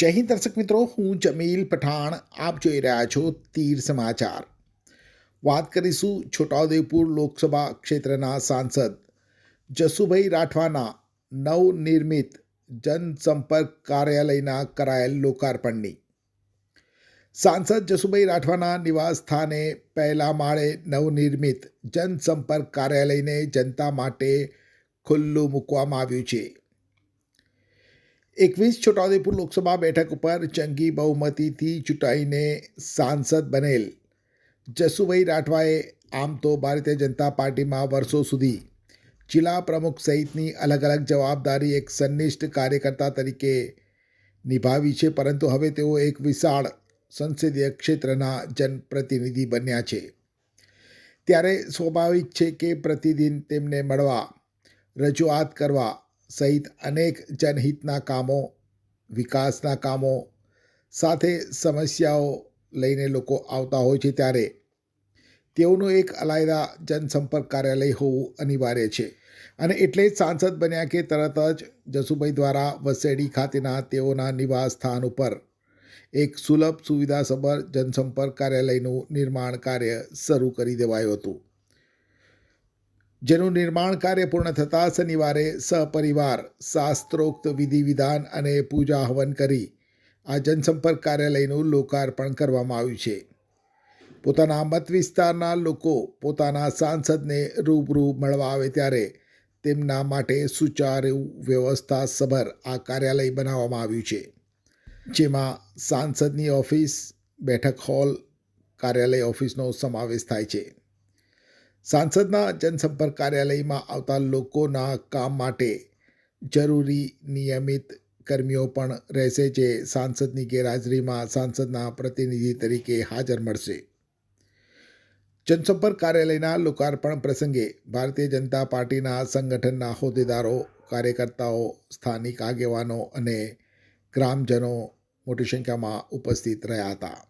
જય હિન્દ દર્શક મિત્રો, હું જમીલ પઠાણ. આપ જોઈ રહ્યા છો તીર સમાચાર. વાત કરીશું છોટાઉદેપુર લોકસભા ક્ષેત્રના સાંસદ જસુભાઈ રાઠવાના નવનિર્મિત જનસંપર્ક કાર્યાલયના કરાયેલ લોકાર્પણની. સાંસદ જસુભાઈ રાઠવાના નિવાસ સ્થાને પહેલા માળે નવનિર્મિત જનસંપર્ક કાર્યાલયને જનતા માટે ખુલ્લું મૂકવામાં આવ્યું છે. એકવીસ છોટાઉદેપુર લોકસભા બેઠક ઉપર જંગી બહુમતીથી ચૂંટાઈને સાંસદ બનેલ. જસુભાઈ રાઠવાએ આમ તો ભારતીય જનતા પાર્ટીમાં વર્ષો સુધી જિલ્લા પ્રમુખ સહિતની અલગ અલગ જવાબદારી એક સંનિષ્ઠ કાર્યકર્તા તરીકે નિભાવી છે, પરંતુ હવે તેઓ એક વિશાળ સંસદીય ક્ષેત્રના જનપ્રતિનિધિ બન્યા છે. ત્યારે સ્વાભાવિક છે કે પ્રતિદિન તેમને મળવા, રજૂઆત કરવા સહિત અનેક જનહિતના કામો, વિકાસના કામો સાથે સમસ્યાઓ લઈને લોકો આવતા હોય છે ત્યારે તેઓનું એક અલાયદા જનસંપર્ક કાર્યાલય હોવું અનિવાર્ય છે. અને એટલે જ સાંસદ બન્યા કે તરત જ જસુભાઈ દ્વારા વસેડી ખાતેના તેઓના નિવાસ સ્થાન ઉપર એક સુલભ સુવિધાસભર જનસંપર્ક કાર્યાલયનું નિર્માણ કાર્ય શરૂ કરી દેવાયું હતું. જેનું નિર્માણ કાર્ય પૂર્ણ થતાં શનિવારે સહપરિવાર શાસ્ત્રોક્ત વિધિ વિધાન અને પૂજા હવન કરી આ જનસંપર્ક કાર્યાલયનું લોકાર્પણ કરવામાં આવ્યું છે. પોતાના મત વિસ્તારના લોકો પોતાના સાંસદને રૂબરૂ મળવા આવે ત્યારે તેમના માટે સુચારુ વ્યવસ્થા સભર આ કાર્યાલય બનાવવામાં આવ્યું છે. જેમાં સાંસદની ઓફિસ, બેઠક હોલ, કાર્યાલય ઓફિસનો સમાવેશ થાય છે. સાંસદના જનસંપર્ક કાર્યાલયમાં આવતા લોકોના કામ માટે જરૂરી નિયમિત કર્મીઓ પણ રહેશે જે સાંસદની ગેરહાજરીમાં સાંસદના પ્રતિનિધિ તરીકે હાજર મળશે. જનસંપર્ક કાર્યાલયના લોકાર્પણ પ્રસંગે ભારતીય જનતા પાર્ટીના સંગઠનના હોદ્દેદારો, કાર્યકર્તાઓ, સ્થાનિક આગેવાનો અને ગ્રામજનો મોટી સંખ્યામાં ઉપસ્થિત રહ્યા હતા.